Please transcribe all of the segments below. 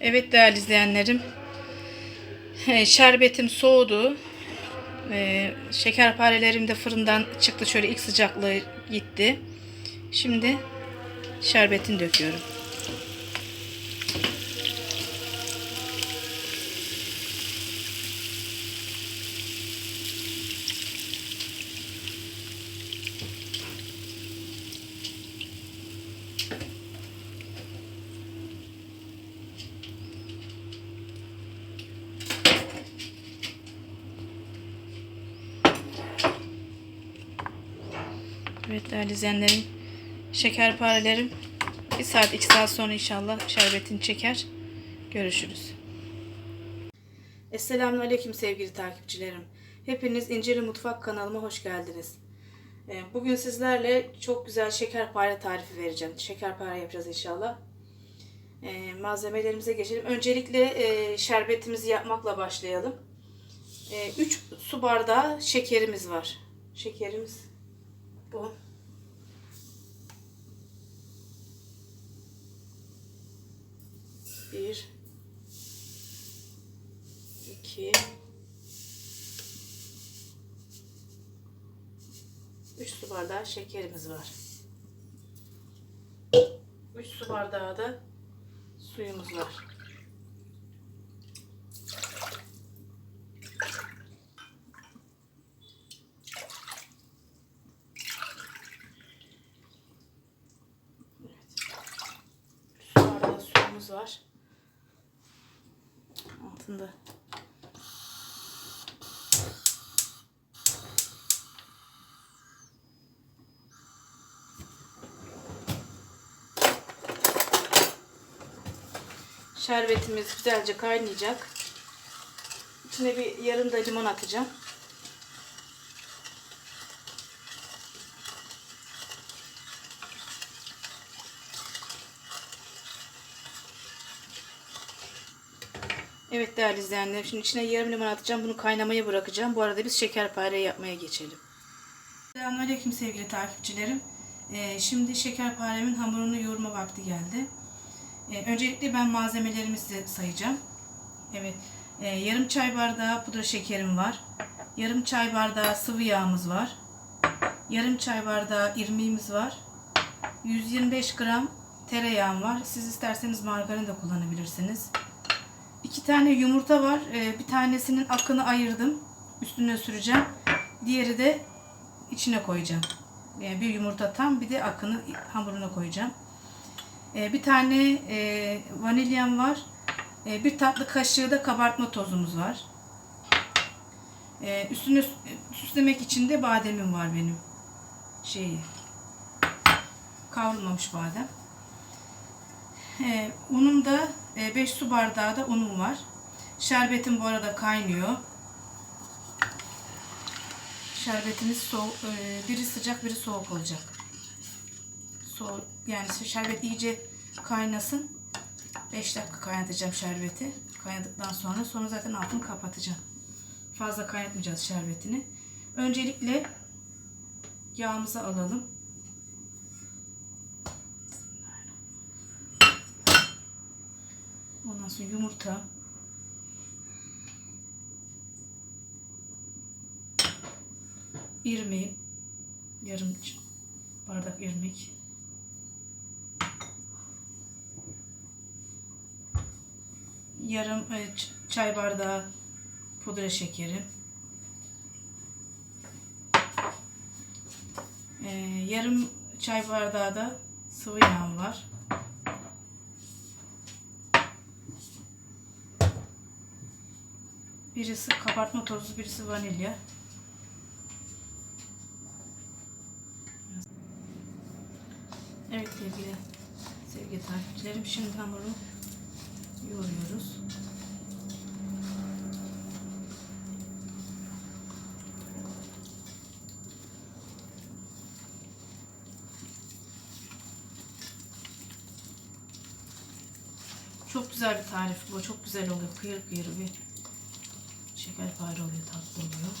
Evet değerli izleyenlerim. Şerbetim soğudu. E, Şekerparelerim de fırından çıktı. Şöyle ilk sıcaklığı gitti. Şimdi şerbetini döküyorum. Değerli izleyenlerim. Şekerparelerim bir saat iki saat sonra inşallah şerbetini çeker. Görüşürüz. Esselamun Aleyküm sevgili takipçilerim. Hepiniz İncirli Mutfak kanalıma hoş geldiniz. Ee, Bugün sizlerle çok güzel şekerpare tarifi vereceğim. Şekerpare yapacağız inşallah. Ee, Malzemelerimize geçelim. Öncelikle e, şerbetimizi yapmakla başlayalım. 3 su bardağı şekerimiz var. Şekerimiz bu. Bir, iki, üç su bardağı şekerimiz var. Üç su bardağı da suyumuz var. Su bardağı suyumuz var. Altında. Şerbetimiz güzelce kaynayacak. İçine bir yarım da limon atacağım. Evet değerli izleyenler. Şimdi içine yarım limon atacağım. Bunu kaynamaya bırakacağım. Bu arada biz şekerpare yapmaya geçelim. Selamünaleyküm sevgili takipçilerim. Ee, şimdi şekerparemin hamurunu yoğurma vakti geldi. Ee, öncelikle ben malzemelerimi size sayacağım. Evet. Ee, yarım çay bardağı pudra şekerim var. Yarım çay bardağı sıvı yağımız var. Yarım çay bardağı irmiğimiz var. 125 gram tereyağım var. Siz isterseniz margarin de kullanabilirsiniz. İki tane yumurta var. Ee, bir tanesinin akını ayırdım. Üstüne süreceğim. Diğeri de içine koyacağım. Yani bir yumurta tam bir de akını hamuruna koyacağım. Ee, bir tane e, vanilyam var. Ee, bir tatlı kaşığı da kabartma tozumuz var. Üstüne süslemek için de bademim var benim. Şeyi. Kavrulmamış badem. Unum da 5 su bardağı da unum var. Şerbetim bu arada kaynıyor. Şerbetimiz soğuk, e, biri sıcak biri soğuk olacak. Yani şerbet iyice kaynasın. 5 dakika kaynatacağım şerbeti. Kaynadıktan sonra sonra zaten altını kapatacağım. Fazla kaynatmayacağız şerbetini. Öncelikle yağımızı alalım. Ondan sonra yumurta. irmiği. Yarım bardak irmik. Yarım e, çay bardağı pudra şekeri. E, yarım çay bardağı da sıvı yağ var. Birisi kabartma tozu, birisi vanilya. Evet sevgili sevgili takipçilerim şimdi hamuru yoğuruyoruz. Çok güzel bir tarif bu. Çok güzel oluyor. Kıyır kıyır bir şekerpare oluyor, tatlı oluyor.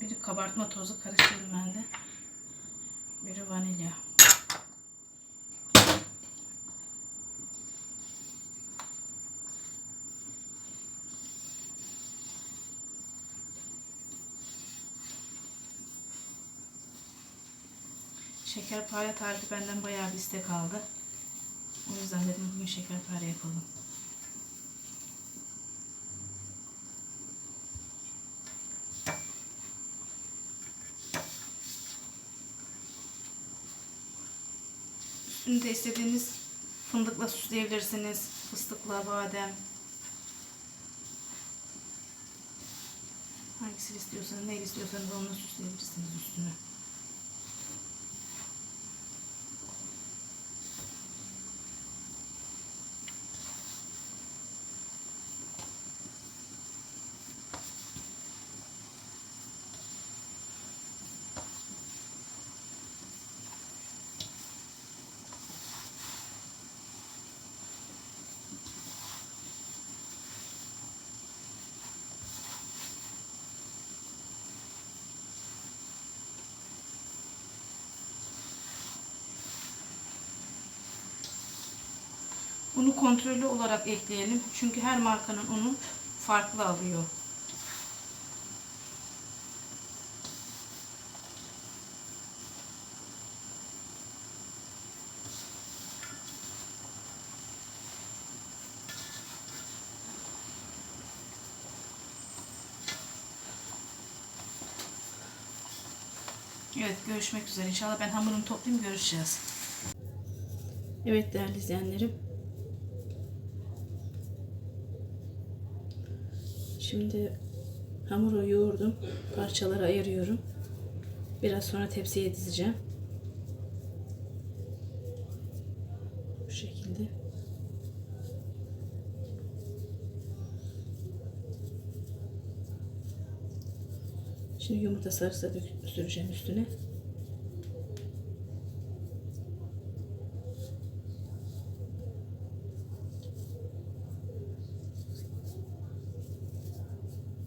Biri kabartma tozu karıştırdım ben de. Biri vanilya. Şekerpare tarifi benden bayağı bir istek aldı. O yüzden dedim bugün şekerpare yapalım. Üstünü de istediğiniz fındıkla süsleyebilirsiniz. Fıstıkla, badem. Hangisini istiyorsanız, ne istiyorsanız onunla süsleyebilirsiniz üstünü. Unu kontrollü olarak ekleyelim. Çünkü her markanın unu farklı alıyor. Evet görüşmek üzere. İnşallah ben hamurumu toplayayım görüşeceğiz. Evet değerli izleyenlerim. Şimdi hamuru yoğurdum. Parçalara ayırıyorum. Biraz sonra tepsiye dizeceğim. Bu şekilde. Şimdi yumurta sarısı da süreceğim üstüne.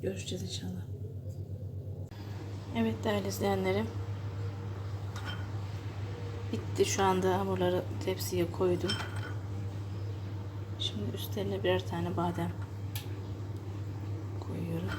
Görüşeceğiz inşallah. Evet değerli izleyenlerim. Bitti şu anda hamurları tepsiye koydum. Şimdi üstlerine birer tane badem koyuyorum.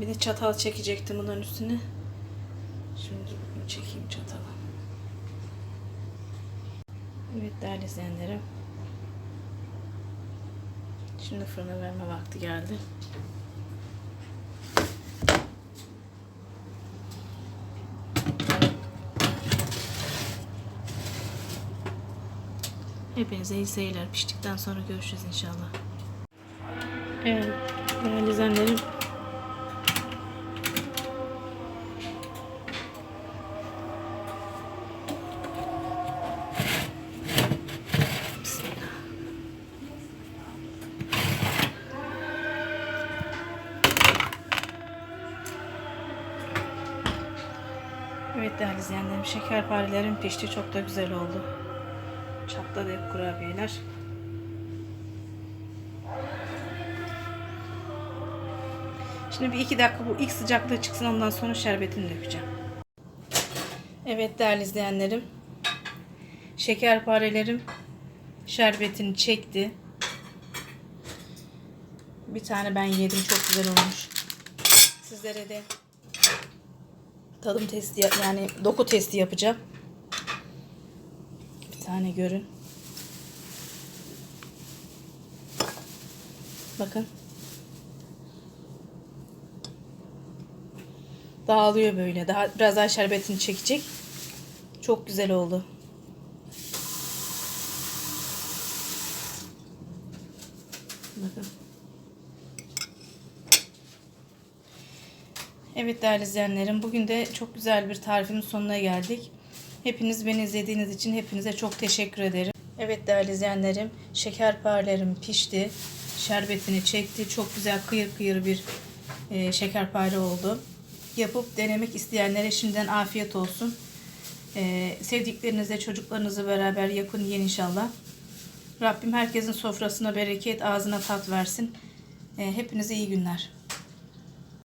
Bir de çatal çekecektim bunların üstüne. Şimdi çekeyim çatalı. Evet değerli izleyenlerim. Şimdi fırına verme vakti geldi. Hepinize iyi seyirler. Piştikten sonra görüşürüz inşallah. Evet değerli izleyenlerim. Evet değerli izleyenlerim şekerparelerim pişti çok da güzel oldu. Çatladı hep kurabiyeler. Şimdi bir iki dakika bu ilk sıcaklığı çıksın ondan sonra şerbetini dökeceğim. Evet değerli izleyenlerim. Şekerparelerim şerbetini çekti. Bir tane ben yedim çok güzel olmuş. Sizlere de tadım testi yani doku testi yapacağım. Bir tane görün. Bakın. Dağılıyor böyle. Daha biraz daha şerbetini çekecek. Çok güzel oldu. Bakın. Evet değerli izleyenlerim bugün de çok güzel bir tarifimin sonuna geldik. Hepiniz beni izlediğiniz için hepinize çok teşekkür ederim. Evet değerli izleyenlerim şekerparelerim pişti. Şerbetini çekti. Çok güzel kıyır kıyır bir e, şekerpare oldu. Yapıp denemek isteyenlere şimdiden afiyet olsun. E, sevdiklerinizle çocuklarınızla beraber yapın yiyin inşallah. Rabbim herkesin sofrasına bereket, ağzına tat versin. E, hepinize iyi günler.